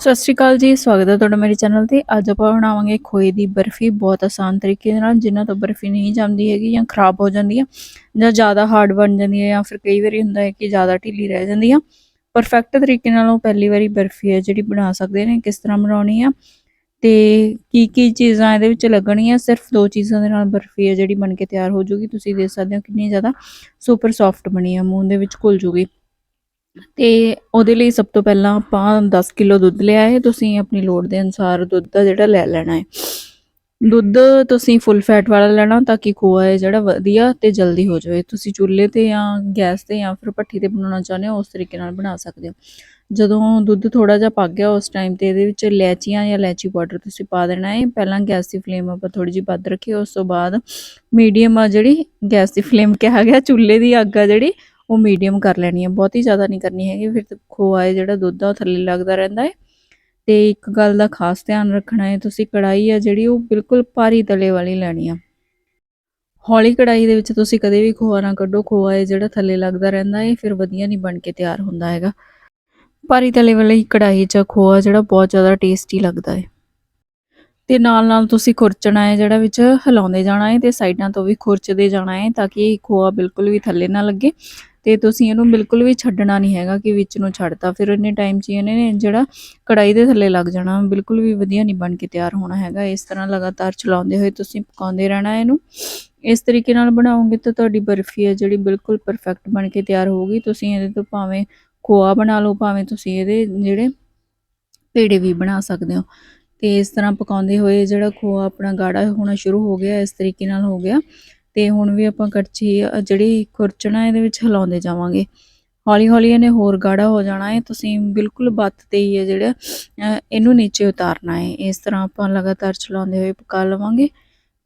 ਸਤਿ ਸ਼੍ਰੀ ਅਕਾਲ ਜੀ, ਸਵਾਗਤ ਹੈ ਤੁਹਾਡਾ ਮੇਰੇ ਚੈਨਲ ਤੇ। ਅੱਜ ਆਪਾਂ ਬਣਾਵਾਂਗੇ ਖੋਏ ਦੀ ਬਰਫੀ ਬਹੁਤ ਆਸਾਨ ਤਰੀਕੇ ਦੇ ਨਾਲ ਜਿਨ੍ਹਾਂ ਤੋਂ ਬਰਫੀ ਨਹੀਂ ਜੰਮਦੀ ਹੈਗੀ ਜਾਂ ਖਰਾਬ ਹੋ ਜਾਂਦੀ ਹੈ ਜਾਂ ਜ਼ਿਆਦਾ ਹਾਰਡ ਬਣ ਜਾਂਦੀ ਹੈ ਜਾਂ ਫਿਰ ਕਈ ਵਾਰੀ ਹੁੰਦਾ ਹੈ ਕਿ ਜ਼ਿਆਦਾ ਢਿੱਲੀ ਰਹਿ ਜਾਂਦੀ ਆ। ਪਰਫੈਕਟ ਤਰੀਕੇ ਨਾਲ ਉਹ ਪਹਿਲੀ ਵਾਰੀ ਬਰਫੀ ਹੈ ਜਿਹੜੀ ਬਣਾ ਸਕਦੇ ਨੇ, ਕਿਸ ਤਰ੍ਹਾਂ ਬਣਾਉਣੀ ਆ ਤੇ ਕੀ ਕੀ ਚੀਜ਼ਾਂ ਇਹਦੇ ਵਿੱਚ ਲੱਗਣੀਆਂ, ਸਿਰਫ ਦੋ ਚੀਜ਼ਾਂ ਦੇ ਨਾਲ ਬਰਫੀ ਹੈ ਜਿਹੜੀ ਬਣ ਕੇ ਤਿਆਰ ਹੋ ਜੂਗੀ, ਤੁਸੀਂ ਦੇਖ ਸਕਦੇ ਹੋ ਕਿੰਨੀ ਜ਼ਿਆਦਾ ਸੁਪਰ ਸੌਫਟ ਬਣੀ ਆ, ਮੂੰਹ ਦੇ ਵਿੱਚ ਘੁਲ ਜੂਗੀ। ਤੇ ਉਹਦੇ ਲਈ ਸਭ ਤੋਂ ਪਹਿਲਾਂ ਆਪਾਂ 10 ਕਿਲੋ ਦੁੱਧ ਲਿਆ ਹੈ, ਤੁਸੀਂ ਆਪਣੀ ਲੋੜ ਦੇ ਅਨੁਸਾਰ ਦੁੱਧ ਦਾ ਜਿਹੜਾ ਲੈ ਲੈਣਾ ਹੈ। ਦੁੱਧ ਤੁਸੀਂ ਫੁੱਲ ਫੈਟ ਵਾਲਾ ਲੈਣਾ ਤਾਂ ਕਿ ਖੋਆ ਹੈ ਜਿਹੜਾ ਵਧੀਆ ਤੇ ਜਲਦੀ ਹੋ ਜਾਵੇ। ਤੁਸੀਂ ਚੁੱਲ੍ਹੇ ਤੇ ਜਾਂ ਗੈਸ ਤੇ ਜਾਂ ਫਿਰ ਭੱਠੀ ਤੇ ਬਣਾਉਣਾ ਚਾਹੁੰਦੇ ਹੋ, ਉਸ ਤਰੀਕੇ ਨਾਲ ਬਣਾ ਸਕਦੇ ਹੋ। ਜਦੋਂ ਦੁੱਧ ਥੋੜਾ ਜਿਹਾ ਪੱਕ ਗਿਆ, ਉਸ ਟਾਈਮ ਤੇ ਇਹਦੇ ਵਿੱਚ ਇਲਾਇਚੀਆਂ ਜਾਂ ਇਲਾਇਚੀ ਪਾਊਡਰ ਤੁਸੀਂ ਪਾ ਦੇਣਾ ਹੈ। ਪਹਿਲਾਂ ਗੈਸ ਦੀ ਫਲੇਮ ਆਪਾਂ ਥੋੜੀ ਜਿਹੀ ਵੱਧ ਰੱਖੀ, ਉਸ ਤੋਂ ਬਾਅਦ ਮੀਡੀਅਮ ਆ ਜਿਹੜੀ ਗੈਸ ਦੀ ਫਲੇਮ ਕਿਹਾ ਗਿਆ, ਚੁੱਲ੍ਹੇ ਦੀ ਅੱਗ ਆ ਜਿਹੜੀ ਉਹ ਮੀਡੀਅਮ ਕਰ ਲੈਣੀ ਹੈ ਬਹੁਤੀ ਜ਼ਿਆਦਾ ਨਹੀਂ ਕਰਨੀ ਹੈਗੀ, ਫਿਰ ਖੋਆ ਹੈ ਜਿਹੜਾ ਦੁੱਧ ਆ, ਉਹ ਥੱਲੇ ਲੱਗਦਾ ਰਹਿੰਦਾ ਹੈ। ਤੇ ਇੱਕ ਗੱਲ ਦਾ ਖਾਸ ਧਿਆਨ ਰੱਖਣਾ ਹੈ, ਤੁਸੀਂ ਕੜਾਈ ਆ ਜਿਹੜੀ, ਉਹ ਬਿਲਕੁਲ ਭਾਰੀ ਤਲੇ ਵਾਲੀ ਲੈਣੀ ਆ। ਹੌਲੀ ਕੜਾਈ ਦੇ ਵਿੱਚ ਤੁਸੀਂ ਕਦੇ ਵੀ ਖੋਆ ਨਾ ਕੱਢੋ, ਖੋਆ ਹੈ ਜਿਹੜਾ ਥੱਲੇ ਲੱਗਦਾ ਰਹਿੰਦਾ ਹੈ ਫਿਰ ਵਧੀਆ ਨਹੀਂ ਬਣ ਕੇ ਤਿਆਰ ਹੁੰਦਾ ਹੈਗਾ। ਭਾਰੀ ਤਲੇ ਵਾਲੀ ਕੜਾਈ 'ਚ ਖੋਆ ਜਿਹੜਾ ਬਹੁਤ ਜ਼ਿਆਦਾ ਟੇਸਟੀ ਲੱਗਦਾ ਹੈ। ਤੇ ਨਾਲ ਨਾਲ ਤੁਸੀਂ ਖੁਰਚਣਾ ਹੈ, ਜਿਹੜਾ ਵਿੱਚ ਹਿਲਾਉਂਦੇ ਜਾਣਾ ਹੈ ਤੇ ਸਾਈਡਾਂ ਤੋਂ ਵੀ ਖੁਰਚਦੇ ਜਾਣਾ ਹੈ, ਤਾਂ ਕਿ ਖੋਆ ਬਿਲਕੁਲ ਵੀ ਥੱਲੇ ਨਾ ਲੱਗੇ। ਤੇ ਤੁਸੀਂ ਇਹਨੂੰ ਬਿਲਕੁਲ ਵੀ ਛੱਡਣਾ ਨਹੀਂ ਹੈਗਾ ਕਿ ਵਿੱਚ ਨੂੰ ਛੱਡਤਾ। ਫਿਰ ਇੰਨੇ ਟਾਈਮ 'ਚ ਇਹਨੇ ਜਿਹੜਾ ਕੜਾਈ ਦੇ ਥੱਲੇ ਲੱਗ ਜਾਣਾ, ਬਿਲਕੁਲ ਵੀ ਵਧੀਆ ਨਹੀਂ ਬਣ ਕੇ ਤਿਆਰ ਹੋਣਾ ਹੈਗਾ। ਇਸ ਤਰ੍ਹਾਂ ਲਗਾਤਾਰ ਚਲਾਉਂਦੇ ਹੋਏ ਤੁਸੀਂ ਪਕਾਉਂਦੇ ਰਹਿਣਾ ਇਹਨੂੰ। ਇਸ ਤਰੀਕੇ ਨਾਲ ਬਣਾਓਗੇ ਤਾਂ ਤੁਹਾਡੀ ਬਰਫੀ ਹੈ ਜਿਹੜੀ ਬਿਲਕੁਲ ਪਰਫੈਕਟ ਬਣ ਕੇ ਤਿਆਰ ਹੋਊਗੀ। ਤੁਸੀਂ ਇਹਦੇ ਤੋਂ ਭਾਵੇਂ ਖੋਆ ਬਣਾ ਲਓ, ਭਾਵੇਂ ਤੁਸੀਂ ਇਹਦੇ ਜਿਹੜੇ ਪੇੜੇ ਵੀ ਬਣਾ ਸਕਦੇ ਹੋ। ਤੇ ਇਸ ਤਰ੍ਹਾਂ ਪਕਾਉਂਦੇ ਹੋਏ ਜਿਹੜਾ ਖੋਆ ਆਪਣਾ ਗਾੜਾ ਹੋਣਾ ਸ਼ੁਰੂ ਹੋ ਗਿਆ, ਇਸ ਤਰੀਕੇ ਨਾਲ ਹੋ ਗਿਆ। ਤੇ ਹੁਣ ਵੀ ਆਪਾਂ ਕੜਛੀ ਜਿਹੜੀ ਖੁਰਚਣਾ ਇਹਦੇ ਵਿੱਚ ਹਿਲਾਉਂਦੇ ਜਾਵਾਂਗੇ। ਹੌਲੀ ਹੌਲੀ ਇਹਨੇ ਹੋਰ ਗਾੜਾ ਹੋ ਜਾਣਾ ਹੈ। ਤੁਸੀਂ ਬਿਲਕੁਲ ਬੱਤ ਤੇ ਹੀ ਹੈ ਜਿਹੜਾ ਇਹਨੂੰ ਨੀਚੇ ਉਤਾਰਨਾ ਹੈ। ਇਸ ਤਰ੍ਹਾਂ ਆਪਾਂ ਲਗਾਤਾਰ ਚਲਾਉਂਦੇ ਹੋਏ ਪਕਾ ਲਵਾਂਗੇ।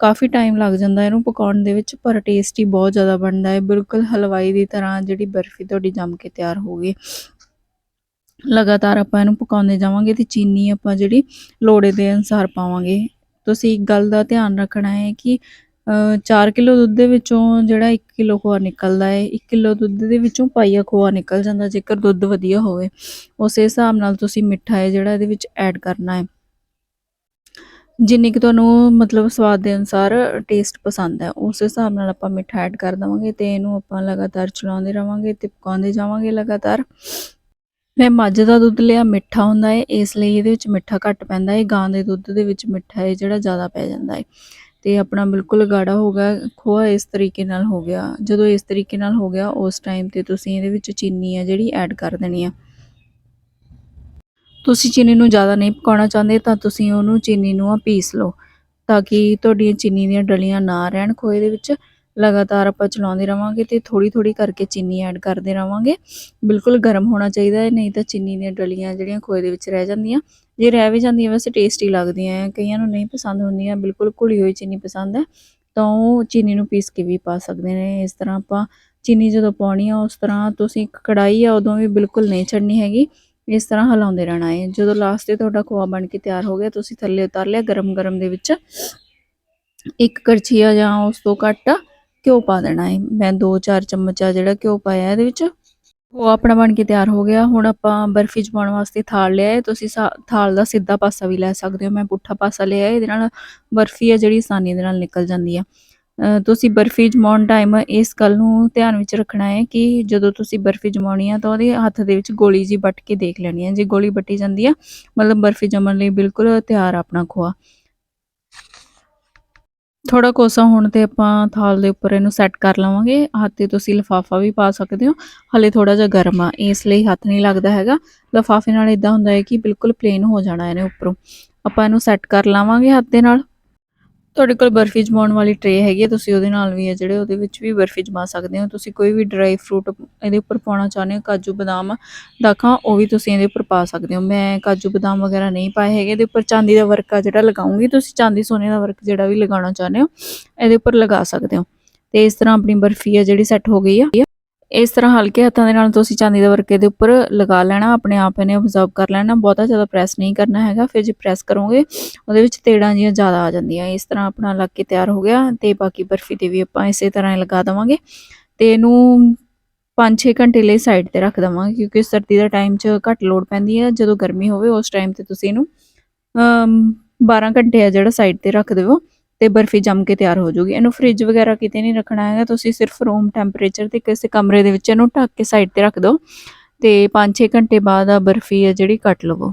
ਕਾਫੀ ਟਾਈਮ ਲੱਗ ਜਾਂਦਾ ਇਹਨੂੰ ਪਕਾਉਣ ਦੇ ਵਿੱਚ, ਪਰ ਟੇਸਟੀ ਬਹੁਤ ਜ਼ਿਆਦਾ ਬਣਦਾ ਹੈ। ਬਿਲਕੁਲ ਹਲਵਾਈ ਦੀ ਤਰ੍ਹਾਂ ਜਿਹੜੀ ਬਰਫੀ ਤੁਹਾਡੀ ਜੰਮ ਕੇ ਤਿਆਰ ਹੋ ਗਈ। ਲਗਾਤਾਰ ਆਪਾਂ ਇਹਨੂੰ ਪਕਾਉਂਦੇ ਜਾਵਾਂਗੇ ਤੇ ਚੀਨੀ ਆਪਾਂ ਜਿਹੜੀ ਲੋੜੇ ਦੇ ਅਨਸਾਰ ਪਾਵਾਂਗੇ। ਤੁਸੀਂ ਇੱਕ ਗੱਲ ਦਾ ਧਿਆਨ ਰੱਖਣਾ ਹੈ ਕਿ 4 ਕਿਲੋ ਦੁੱਧ ਦੇ ਵਿੱਚੋਂ ਜਿਹੜਾ 1 ਕਿਲੋ ਖੋਆ ਨਿਕਲਦਾ ਹੈ 1 ਕਿਲੋ ਦੁੱਧ ਦੇ ਵਿੱਚੋਂ ਪਾਈਆ ਖੋਆ ਨਿਕਲ ਜਾਂਦਾ ਜੇਕਰ ਦੁੱਧ ਵਧੀਆ ਹੋਵੇ। ਉਸੇ ਹਿਸਾਬ ਨਾਲ ਤੁਸੀਂ ਮਿੱਠਾ ਹੈ ਜਿਹੜਾ ਇਹਦੇ ਵਿੱਚ ਐਡ ਕਰਨਾ ਹੈ ਜਿੰਨੀ ਕਿ ਤੁਹਾਨੂੰ ਮਤਲਬ ਸਵਾਦ ਦੇ ਅਨੁਸਾਰ ਟੇਸਟ ਪਸੰਦ ਹੈ ਉਸ ਹਿਸਾਬ ਨਾਲ ਆਪਾਂ ਮਿੱਠਾ ਐਡ ਕਰ ਦਵਾਂਗੇ ਤੇ ਇਹਨੂੰ ਆਪਾਂ ਲਗਾਤਾਰ ਚਲਾਉਂਦੇ ਰਵਾਂਗੇ ਤੇ ਪਕਾਉਂਦੇ ਜਾਵਾਂਗੇ ਲਗਾਤਾਰ। ਮੈਂ ਮੱਝ ਦਾ ਦੁੱਧ ਲਿਆ, ਮਿੱਠਾ ਹੁੰਦਾ ਹੈ ਇਸ ਲਈ ਇਹਦੇ ਵਿੱਚ ਮਿੱਠਾ ਘੱਟ ਪੈਂਦਾ ਹੈ ਗਾਂ ਦੇ ਦੁੱਧ ਦੇ ਵਿੱਚ ਮਿੱਠਾ ਹੈ ਜਿਹੜਾ ਜ਼ਿਆਦਾ ਪੈ ਜਾਂਦਾ ਹੈ ਤੇ ਆਪਣਾ ਬਿਲਕੁਲ ਗਾੜਾ ਹੋ ਗਿਆ, ਖੋਆ ਇਸ ਤਰੀਕੇ ਨਾਲ ਹੋ ਗਿਆ। ਜਦੋਂ ਇਸ ਤਰੀਕੇ ਨਾਲ ਹੋ ਗਿਆ, ਉਸ ਟਾਈਮ ਤੇ ਤੁਸੀਂ ਇਹਦੇ ਵਿੱਚ ਚੀਨੀ ਆ ਜਿਹੜੀ ਐਡ ਕਰ ਦੇਣੀ ਆ। ਤੁਸੀਂ ਚੀਨੀ ਨੂੰ ਜ਼ਿਆਦਾ ਨਹੀਂ ਪਕਾਉਣਾ ਚਾਹੁੰਦੇ ਤਾਂ ਤੁਸੀਂ ਉਹਨੂੰ ਚੀਨੀ ਨੂੰ ਆ ਪੀਸ ਲਓ, ਤਾਂ ਕਿ ਤੁਹਾਡੀਆਂ ਚੀਨੀ ਦੀਆਂ ਡਲੀਆਂ ਨਾ ਰਹਿਣ ਖੋਏ ਦੇ ਵਿੱਚ। ਲਗਾਤਾਰ ਆਪਾਂ ਚਲਾਉਂਦੇ ਰਵਾਂਗੇ ਤੇ ਥੋੜੀ ਥੋੜੀ ਕਰਕੇ ਚੀਨੀ ਐਡ ਕਰਦੇ ਰਵਾਂਗੇ। ਬਿਲਕੁਲ ਗਰਮ ਹੋਣਾ ਚਾਹੀਦਾ ਹੈ, ਨਹੀਂ ਤਾਂ ਚੀਨੀ ਦੀਆਂ ਡਲੀਆਂ ਜਿਹੜੀਆਂ ਖੋਏ ਦੇ ਵਿੱਚ ਰਹਿ ਜਾਂਦੀਆਂ। ਜੇ ਰਹਿ ਵੀ ਜਾਂਦੀਆਂ ਵੈਸੇ ਟੇਸਟੀ ਲੱਗਦੀਆਂ ਹੈ ਕਈਆਂ ਨੂੰ ਨਹੀਂ ਪਸੰਦ ਹੁੰਦੀਆਂ, ਬਿਲਕੁਲ ਘੁਲੀ ਹੋਈ ਚੀਨੀ ਪਸੰਦ ਹੈ ਤਾਂ ਉਹ ਚੀਨੀ ਨੂੰ ਪੀਸ ਕੇ ਵੀ ਪਾ ਸਕਦੇ ਨੇ, ਇਸ ਤਰ੍ਹਾਂ ਆਪਾਂ ਚੀਨੀ ਜਦੋਂ ਪਾਉਣੀ ਆ, ਉਸ ਤਰ੍ਹਾਂ ਤੁਸੀਂ ਇੱਕ ਕੜਾਈ ਆ, ਉਦੋਂ ਵੀ ਬਿਲਕੁਲ ਨਹੀਂ ਛੱਡਣੀ ਹੈਗੀ। ਇਸ ਤਰ੍ਹਾਂ ਹਿਲਾਉਂਦੇ ਰਹਿਣਾ ਹੈ ਜਦੋਂ ਲਾਸਟ ਤੇ ਤੁਹਾਡਾ ਖੋਆ ਬਣ ਕੇ ਤਿਆਰ ਹੋ ਗਿਆ, ਤੁਸੀਂ ਥੱਲੇ ਉਤਾਰ ਲਿਆ ਗਰਮ ਗਰਮ ਦੇ ਵਿੱਚ। ਇੱਕ ਕਰਛੀਆ ਜਾਂ ਉਸ ਤੋਂ ਘੱਟ ਘਿਓ ਪਾ ਦੇਣਾ ਹੈ ਮੈਂ 2-4 ਚਮਚਾ ਜਿਹੜਾ ਘਿਓ ਪਾਇਆ ਇਹਦੇ ਵਿੱਚ, ਉਹ ਆਪਣਾ ਬਣ ਕੇ ਤਿਆਰ ਹੋ ਗਿਆ। ਹੁਣ ਆਪਾਂ ਬਰਫੀ ਜਮਾਉਣ ਵਾਸਤੇ ਥਾਲ ਲਿਆ ਹੈ ਤੁਸੀਂ ਥਾਲ ਦਾ ਸਿੱਧਾ ਪਾਸਾ ਵੀ ਲੈ ਸਕਦੇ ਹੋ। ਮੈਂ ਪੁੱਠਾ ਪਾਸਾ ਲਿਆ ਇਹਦੇ ਨਾਲ ਬਰਫੀ ਹੈ ਜਿਹੜੀ ਆਸਾਨੀ ਦੇ ਨਾਲ ਨਿਕਲ ਜਾਂਦੀ ਆ। ਤੁਸੀਂ ਬਰਫੀ ਜਮਾਉਣ ਟਾਈਮ ਇਸ ਗੱਲ ਨੂੰ ਧਿਆਨ ਵਿੱਚ ਰੱਖਣਾ ਹੈ ਕਿ ਜਦੋਂ ਤੁਸੀਂ ਬਰਫੀ ਜਮਾਉਣੀ ਆ ਤਾਂ ਉਹਦੇ ਹੱਥ ਦੇ ਵਿੱਚ ਗੋਲੀ ਜੀ ਵੱਟ ਕੇ ਦੇਖ ਲੈਣੀ ਹੈ ਜੇ ਗੋਲੀ ਵੱਟੀ ਜਾਂਦੀ ਆ, ਮਤਲਬ ਬਰਫੀ ਜਮਣ ਲਈ ਬਿਲਕੁਲ ਤਿਆਰ ਆਪਣਾ ਖੋਆ। ਥੋੜਾ ਕੋਸਾ ਹੋਣ ਤੇ ਆਪਾਂ ਥਾਲ ਦੇ ਉੱਪਰ ਇਹਨੂੰ ਸੈੱਟ ਕਰ ਲਵਾਂਗੇ। ਹੱਥ ਤੇ ਤੁਸੀਂ ਲਫਾਫਾ ਵੀ ਪਾ ਸਕਦੇ ਹੋ। ਹਲੇ ਥੋੜਾ ਜਿਹਾ ਗਰਮ ਆ, ਇਸ ਲਈ ਹੱਥ ਨਹੀਂ ਲੱਗਦਾ ਹੈਗਾ। ਲਫਾਫੇ ਨਾਲ ਇਦਾਂ ਹੁੰਦਾ ਹੈ ਕਿ ਬਿਲਕੁਲ ਪਲੇਨ ਹੋ ਜਾਣਾ ਇਹਨੇ ਉੱਪਰੋਂ। ਆਪਾਂ ਇਹਨੂੰ ਸੈੱਟ ਕਰ ਲਾਵਾਂਗੇ ਹੱਥ ਦੇ ਨਾਲ। ਤੁਹਾਡੇ ਕੋਲ ਬਰਫੀ ਜਮਾਉਣ ਵਾਲੀ ਟਰੇ ਹੈਗੀ ਹੈ, ਤੁਸੀਂ ਉਹਦੇ ਨਾਲ ਵੀ ਹੈ, ਜਿਹੜੇ ਉਹਦੇ ਵਿੱਚ ਵੀ ਬਰਫੀ ਜਮਾ ਸਕਦੇ ਹੋ। ਤੁਸੀਂ ਕੋਈ ਵੀ ਡਰਾਈ ਫਰੂਟ ਇਹਦੇ ਉੱਪਰ ਪਾਉਣਾ ਚਾਹੁੰਦੇ ਹੋ, ਕਾਜੂ ਬਦਾਮ ਦਾਖਾਂ, ਉਹ ਵੀ ਤੁਸੀਂ ਇਹਦੇ ਉੱਪਰ ਪਾ ਸਕਦੇ ਹੋ। ਮੈਂ ਕਾਜੂ ਬਦਾਮ ਵਗੈਰਾ ਨਹੀਂ ਪਾਏ ਹੈਗੇ, ਇਹਦੇ ਉੱਪਰ ਚਾਂਦੀ ਦਾ ਵਰਕ ਆ ਜਿਹੜਾ ਲਗਾਉਂਗੀ, ਤੁਸੀਂ ਚਾਂਦੀ ਸੋਨੇ ਦਾ ਵਰਕ ਜਿਹੜਾ ਵੀ ਲਗਾਉਣਾ ਚਾਹੁੰਦੇ ਹੋ, ਇਹਦੇ ਉੱਪਰ ਲਗਾ ਸਕਦੇ ਹੋ। ਤੇ ਇਸ ਤਰ੍ਹਾਂ ਆਪਣੀ ਬਰਫੀ ਆ ਜਿਹੜੀ ਸੈੱਟ ਹੋ ਗਈ ਆ। ਇਸ ਤਰ੍ਹਾਂ ਹਲਕੇ ਹੱਥਾਂ ਦੇ ਨਾਲ ਤੁਸੀਂ ਚਾਂਦੀ ਦੇ ਵਰਕੇ ਦੇ ਉੱਪਰ ਲਗਾ ਲੈਣਾ, ਆਪਣੇ ਆਪ ਇਹਨੇ ਅਬਜ਼ਰਵ ਕਰ ਲੈਣਾ, ਬਹੁਤਾ ਜ਼ਿਆਦਾ ਪ੍ਰੈਸ ਨਹੀਂ ਕਰਨਾ ਹੈਗਾ, ਫਿਰ ਜੇ ਪ੍ਰੈਸ ਕਰੋਗੇ, ਉਹਦੇ ਵਿੱਚ ਤੇੜਾਂ ਜੀਆਂ ਜ਼ਿਆਦਾ ਆ ਜਾਂਦੀਆਂ, ਇਸ ਤਰ੍ਹਾਂ ਆਪਣਾ ਲੱਗ ਕੇ ਤਿਆਰ ਹੋ ਗਿਆ, ਤੇ ਬਾਕੀ ਬਰਫੀ ਤੇ ਵੀ ਆਪਾਂ ਇਸੇ ਤਰ੍ਹਾਂ ਹੀ ਲਗਾ ਦਵਾਂਗੇ, ਤੇ ਇਹਨੂੰ 5-6 ਘੰਟੇ ਲਈ ਸਾਈਡ ਤੇ ਰੱਖ ਦਵਾਂਗੇ, ਕਿਉਂਕਿ ਸਰਦੀ ਦਾ ਟਾਈਮ 'ਚ ਘੱਟ ਲੋੜ ਪੈਂਦੀ ਹੈ, ਜਦੋਂ ਗਰਮੀ ਹੋਵੇ ਉਸ ਟਾਈਮ ਤੇ ਤੁਸੀਂ ਇਹਨੂੰ, ਅਮ 12 ਘੰਟੇ ਆ ਜਿਹੜਾ ਸਾਈਡ ਤੇ ਰੱਖ ਦਿਓ ਤੇ ਬਰਫੀ ਜੰਮ ਕੇ ਤਿਆਰ ਹੋ ਜੂਗੀ। ਇਹਨੂੰ ਫ੍ਰਿਜ ਵਗੈਰਾ ਕਿਤੇ ਨਹੀਂ ਰੱਖਣਾ ਹੈਗਾ। ਤੁਸੀਂ ਸਿਰਫ ਰੂਮ ਟੈਂਪਰੇਚਰ ਤੇ ਕਿਸੇ ਕਮਰੇ ਦੇ ਵਿੱਚ ਇਹਨੂੰ ਢੱਕ ਕੇ ਸਾਈਡ ਤੇ ਰੱਖ ਦਿਓ ਤੇ 5-6 ਘੰਟੇ ਬਾਅਦ ਆ ਬਰਫੀ ਹੈ ਜਿਹੜੀ ਕੱਟ ਲਵੋ।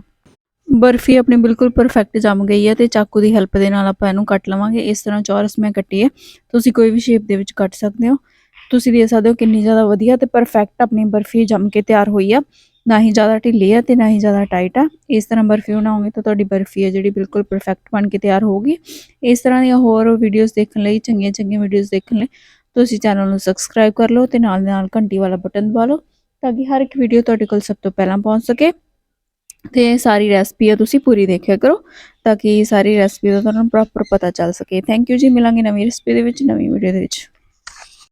ਬਰਫੀ ਆਪਣੀ ਬਿਲਕੁਲ ਪਰਫੈਕਟ ਜੰਮ ਗਈ ਹੈ ਤੇ ਚਾਕੂ ਦੀ ਹੈਲਪ ਦੇ ਨਾਲ ਆਪਾਂ ਇਹਨੂੰ ਕੱਟ ਲਵਾਂਗੇ। ਇਸ ਤਰ੍ਹਾਂ ਚੌਰਸ ਮੈਂ ਕੱਟੀ ਹੈ ਤੁਸੀਂ ਕੋਈ ਵੀ ਸ਼ੇਪ ਦੇ ਵਿੱਚ ਕੱਟ ਸਕਦੇ ਹੋ। ਤੁਸੀਂ ਦੇਖ ਸਕਦੇ ਹੋ ਕਿੰਨੀ ਜ਼ਿਆਦਾ ਵਧੀਆ ਤੇ ਪਰਫੈਕਟ ਆਪਣੀ ਬਰਫੀ ਜੰਮ ਕੇ ਤਿਆਰ ਹੋਈ ਆ। ਨਾ ਹੀ ਜ਼ਿਆਦਾ ਢਿੱਲੀ ਆ ਤੇ ਨਾ ਹੀ ਜ਼ਿਆਦਾ ਟਾਈਟ ਆ। ਇਸ ਤਰ੍ਹਾਂ ਬਰਫੀ ਬਣਾਓਗੇ ਤਾਂ ਤੁਹਾਡੀ ਬਰਫੀ ਆ ਜਿਹੜੀ ਬਿਲਕੁਲ ਪਰਫੈਕਟ ਬਣ ਕੇ ਤਿਆਰ ਹੋਊਗੀ। ਇਸ ਤਰ੍ਹਾਂ ਦੀਆਂ ਹੋਰ ਵੀਡੀਓਜ਼ ਦੇਖਣ ਲਈ ਚੰਗੀਆਂ ਚੰਗੀਆਂ ਵੀਡੀਓਜ਼ ਦੇਖਣ ਲਈ ਤੁਸੀਂ ਚੈਨਲ ਨੂੰ ਸਬਸਕ੍ਰਾਈਬ ਕਰ ਲਓ ਤੇ ਨਾਲ ਨਾਲ ਘੰਟੀ ਵਾਲਾ ਬਟਨ ਦਬਾ ਲਓ ਤਾਂ ਕਿ ਹਰ ਇੱਕ ਵੀਡੀਓ ਤੁਹਾਡੇ ਕੋਲ ਸਭ ਤੋਂ ਪਹਿਲਾਂ ਪਹੁੰਚ ਸਕੇ। ਤੇ ਸਾਰੀ ਰੈਸਪੀ ਆ ਤੁਸੀਂ ਪੂਰੀ ਦੇਖਿਆ ਕਰੋ ਤਾਂ ਕਿ ਸਾਰੀ ਰੈਸਪੀ ਦਾ ਤੁਹਾਨੂੰ ਪ੍ਰੋਪਰ ਪਤਾ ਚੱਲ ਸਕੇ। ਥੈਂਕ ਯੂ ਜੀ, ਮਿਲਾਂਗੇ ਨਵੀਂ ਰੈਸਪੀ ਦੇ ਵਿੱਚ, ਨਵੀਂ ਵੀਡੀਓ ਦੇ ਵਿੱਚ।